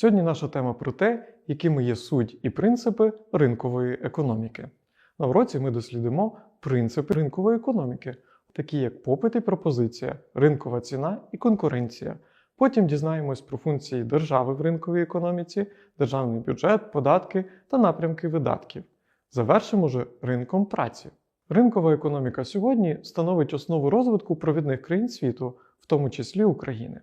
Сьогодні наша тема про те, якими є суть і принципи ринкової економіки. На уроці ми дослідимо принципи ринкової економіки, такі як попит і пропозиція, ринкова ціна і конкуренція. Потім дізнаємось про функції держави в ринковій економіці, державний бюджет, податки та напрямки видатків. Завершимо же ринком праці. Ринкова економіка сьогодні становить основу розвитку провідних країн світу, в тому числі України.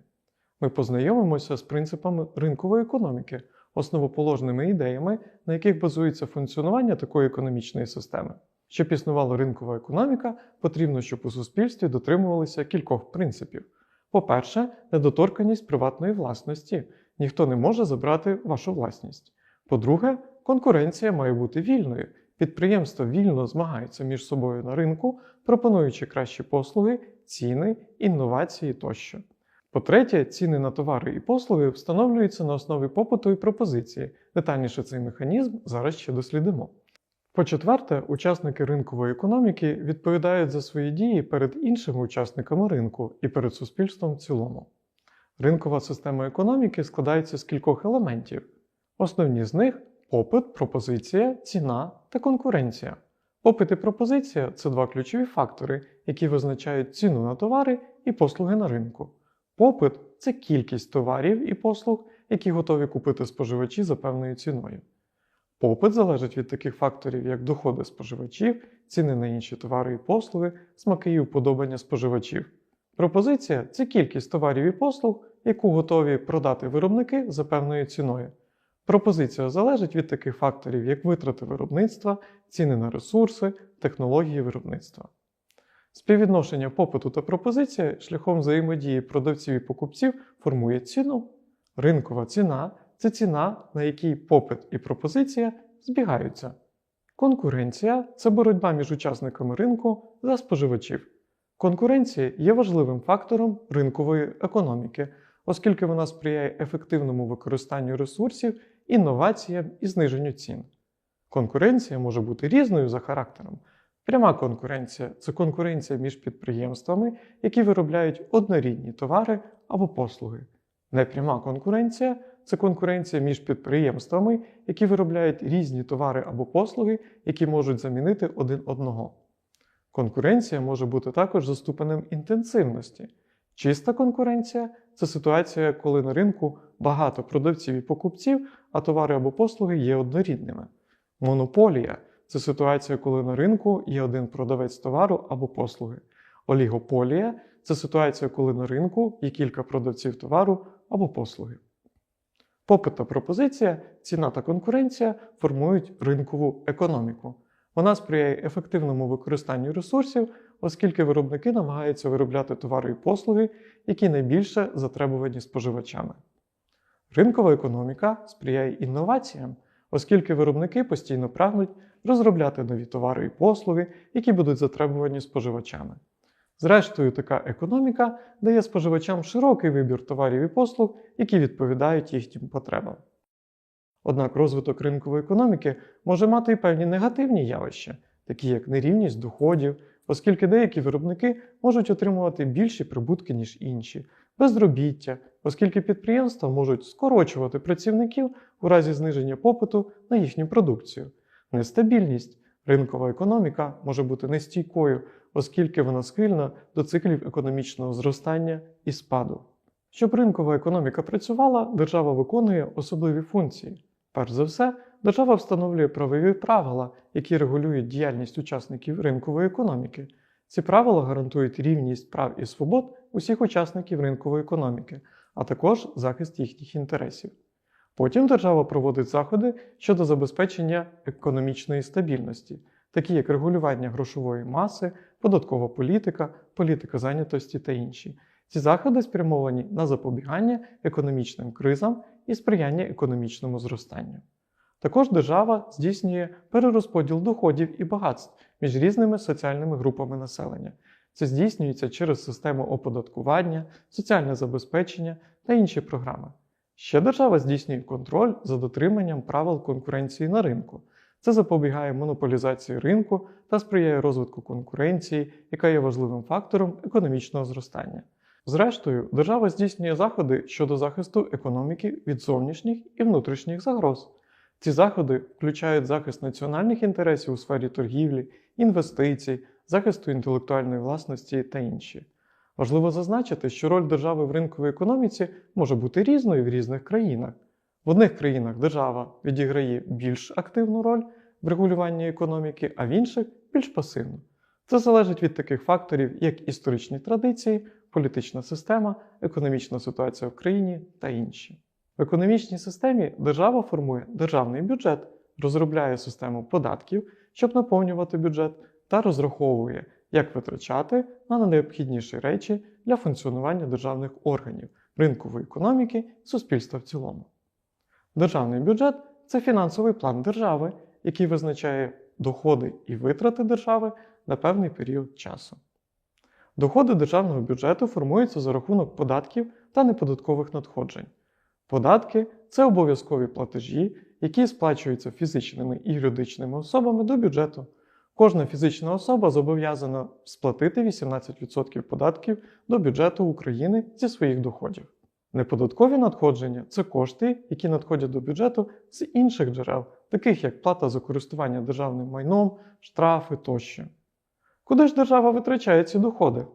Ми познайомимося з принципами ринкової економіки, основоположними ідеями, на яких базується функціонування такої економічної системи. Щоб існувала ринкова економіка, потрібно, щоб у суспільстві дотримувалися кількох принципів. По-перше, недоторканість приватної власності. Ніхто не може забрати вашу власність. По-друге, конкуренція має бути вільною. Підприємства вільно змагаються між собою на ринку, пропонуючи кращі послуги, ціни, інновації тощо. По-третє, ціни на товари і послуги встановлюються на основі попиту і пропозиції. Детальніше цей механізм зараз ще дослідимо. По-четверте, учасники ринкової економіки відповідають за свої дії перед іншими учасниками ринку і перед суспільством в цілому. Ринкова система економіки складається з кількох елементів. Основні з них попит, пропозиція, ціна та конкуренція. Попит і пропозиція це два ключові фактори, які визначають ціну на товари і послуги на ринку. Попит це кількість товарів і послуг, які готові купити споживачі за певною ціною. Попит залежить від таких факторів, як доходи споживачів, ціни на інші товари і послуги, смаки і уподобання споживачів. Пропозиція це кількість товарів і послуг, яку готові продати виробники за певною ціною. Пропозиція залежить від таких факторів, як витрати виробництва, ціни на ресурси, технології виробництва. Співвідношення попиту та пропозиції шляхом взаємодії продавців і покупців формує ціну. Ринкова ціна це ціна, на якій попит і пропозиція збігаються. Конкуренція це боротьба між учасниками ринку за споживачів. Конкуренція є важливим фактором ринкової економіки, оскільки вона сприяє ефективному використанню ресурсів, інноваціям і зниженню цін. Конкуренція може бути різною за характером. Пряма конкуренція це конкуренція між підприємствами, які виробляють однорідні товари або послуги. Непряма конкуренція це конкуренція між підприємствами, які виробляють різні товари або послуги, які можуть замінити один одного. Конкуренція може бути також за ступенем інтенсивності. Чиста конкуренція це ситуація, коли на ринку багато продавців і покупців, а товари або послуги є однорідними. Монополія це ситуація, коли на ринку є один продавець товару або послуги. Олігополія це ситуація, коли на ринку є кілька продавців товару або послуги. Попит та пропозиція, ціна та конкуренція формують ринкову економіку. Вона сприяє ефективному використанню ресурсів, оскільки виробники намагаються виробляти товари і послуги, які найбільше затребувані споживачами. Ринкова економіка сприяє інноваціям, оскільки виробники постійно прагнуть розробляти нові товари і послуги, які будуть затребувані споживачами. Зрештою, така економіка дає споживачам широкий вибір товарів і послуг, які відповідають їхнім потребам. Однак розвиток ринкової економіки може мати і певні негативні явища, такі як нерівність доходів, оскільки деякі виробники можуть отримувати більші прибутки, ніж інші, безробіття, оскільки підприємства можуть скорочувати працівників у разі зниження попиту на їхню продукцію, нестабільність. Ринкова економіка може бути нестійкою, оскільки вона схильна до циклів економічного зростання і спаду. Щоб ринкова економіка працювала, держава виконує особливі функції. Перш за все, держава встановлює правові правила, які регулюють діяльність учасників ринкової економіки. Ці правила гарантують рівність прав і свобод усіх учасників ринкової економіки, а також захист їхніх інтересів. Потім держава проводить заходи щодо забезпечення економічної стабільності, такі як регулювання грошової маси, податкова політика, політика зайнятості та інші. Ці заходи спрямовані на запобігання економічним кризам і сприяння економічному зростанню. Також держава здійснює перерозподіл доходів і багатств між різними соціальними групами населення. Це здійснюється через систему оподаткування, соціальне забезпечення та інші програми. Ще держава здійснює контроль за дотриманням правил конкуренції на ринку. Це запобігає монополізації ринку та сприяє розвитку конкуренції, яка є важливим фактором економічного зростання. Зрештою, держава здійснює заходи щодо захисту економіки від зовнішніх і внутрішніх загроз. Ці заходи включають захист національних інтересів у сфері торгівлі, інвестицій, захисту інтелектуальної власності та інші. Важливо зазначити, що роль держави в ринковій економіці може бути різною в різних країнах. В одних країнах держава відіграє більш активну роль в регулюванні економіки, а в інших більш пасивну. Це залежить від таких факторів, як історичні традиції, політична система, економічна ситуація в країні та інші. В економічній системі держава формує державний бюджет, розробляє систему податків, щоб наповнювати бюджет, та розраховує, як витрачати на необхідніші речі для функціонування державних органів, ринкової економіки суспільства в цілому. Державний бюджет це фінансовий план держави, який визначає доходи і витрати держави на певний період часу. Доходи державного бюджету формуються за рахунок податків та неподаткових надходжень. Податки це обов'язкові платежі, які сплачуються фізичними і юридичними особами до бюджету. Кожна фізична особа зобов'язана сплатити 18% податків до бюджету України зі своїх доходів. Неподаткові надходження це кошти, які надходять до бюджету з інших джерел, таких як плата за користування державним майном, штрафи тощо. Куди ж держава витрачає ці доходи?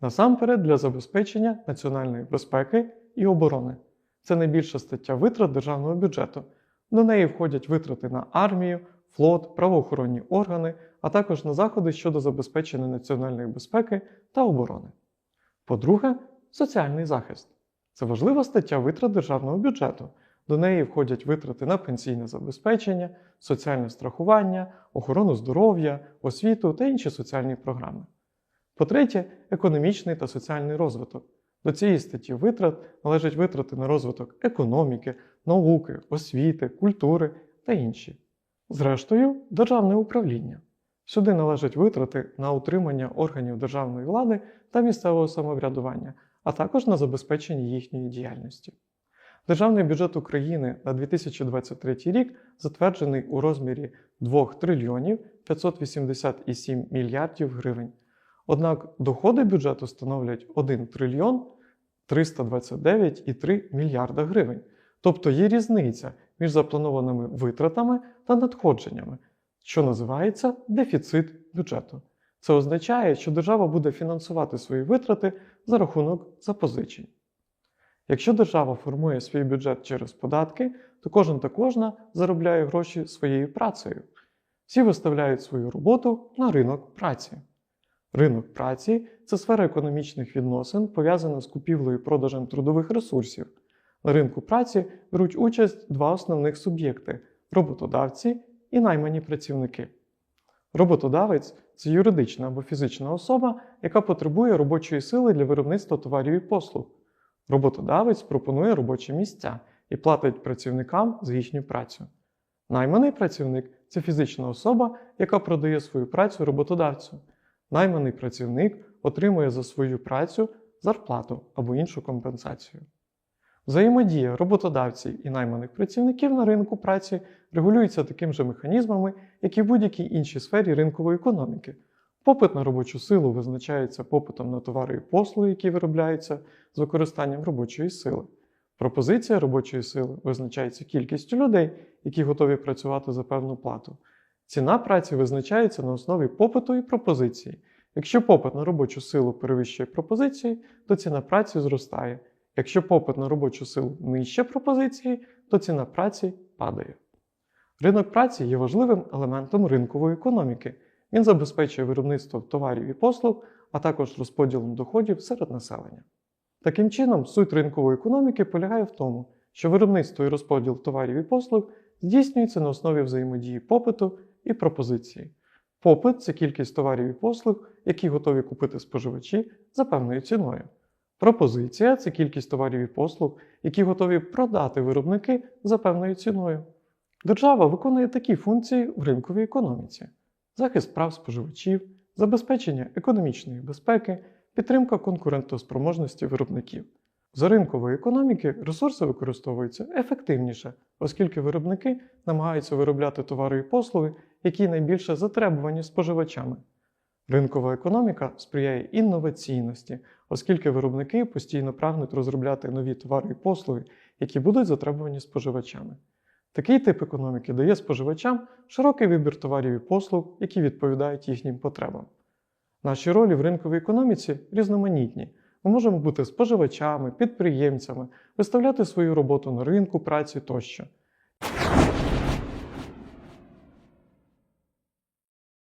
Насамперед для забезпечення національної безпеки і оборони. Це найбільша стаття витрат державного бюджету. До неї входять витрати на армію, флот, правоохоронні органи, а також на заходи щодо забезпечення національної безпеки та оборони. По-друге, соціальний захист. Це важлива стаття витрат державного бюджету. До неї входять витрати на пенсійне забезпечення, соціальне страхування, охорону здоров'я, освіту та інші соціальні програми. По-третє, економічний та соціальний розвиток. До цієї статті витрат належать витрати на розвиток економіки, науки, освіти, культури та інші. Зрештою, державне управління. Сюди належать витрати на утримання органів державної влади та місцевого самоврядування, а також на забезпечення їхньої діяльності. Державний бюджет України на 2023 рік затверджений у розмірі 2 трильйонів 587 мільярдів гривень. Однак доходи бюджету становлять 1 трильйон 329,3 мільярда гривень. Тобто є різниця між запланованими витратами та надходженнями, що називається дефіцит бюджету. Це означає, що держава буде фінансувати свої витрати за рахунок запозичень. Якщо держава формує свій бюджет через податки, то кожен та кожна заробляє гроші своєю працею. Всі виставляють свою роботу на ринок праці. Ринок праці це сфера економічних відносин, пов'язана з купівлею і продажем трудових ресурсів. На ринку праці беруть участь два основних суб'єкти роботодавці і наймані працівники. Роботодавець це юридична або фізична особа, яка потребує робочої сили для виробництва товарів і послуг. Роботодавець пропонує робочі місця і платить працівникам за їхню працю. Найманий працівник це фізична особа, яка продає свою працю роботодавцю. Найманий працівник отримує за свою працю зарплату або іншу компенсацію. Взаємодія роботодавців і найманих працівників на ринку праці регулюється такими же механізмами, як і в будь-якій іншій сфері ринкової економіки. Попит на робочу силу визначається попитом на товари і послуги, які виробляються з використанням робочої сили. Пропозиція робочої сили визначається кількістю людей, які готові працювати за певну плату. Ціна праці визначається на основі попиту і пропозиції. Якщо попит на робочу силу перевищує пропозиції, то ціна праці зростає. Якщо попит на робочу силу нижче пропозиції, то ціна праці падає. Ринок праці є важливим елементом ринкової економіки. Він забезпечує виробництво товарів і послуг, а також розподілом доходів серед населення. Таким чином, суть ринкової економіки полягає в тому, що виробництво і розподіл товарів і послуг здійснюється на основі взаємодії попиту і пропозиції. Попит це кількість товарів і послуг, які готові купити споживачі за певною ціною. Пропозиція це кількість товарів і послуг, які готові продати виробники за певною ціною. Держава виконує такі функції в ринковій економіці: захист прав споживачів, забезпечення економічної безпеки, підтримка конкурентоспроможності виробників. За ринкової економіки ресурси використовуються ефективніше, оскільки виробники намагаються виробляти товари і послуги, які найбільше затребувані споживачами. Ринкова економіка сприяє інноваційності, оскільки виробники постійно прагнуть розробляти нові товари і послуги, які будуть затребувані споживачами. Такий тип економіки дає споживачам широкий вибір товарів і послуг, які відповідають їхнім потребам. Наші ролі в ринковій економіці різноманітні. Ми можемо бути споживачами, підприємцями, виставляти свою роботу на ринку праці тощо.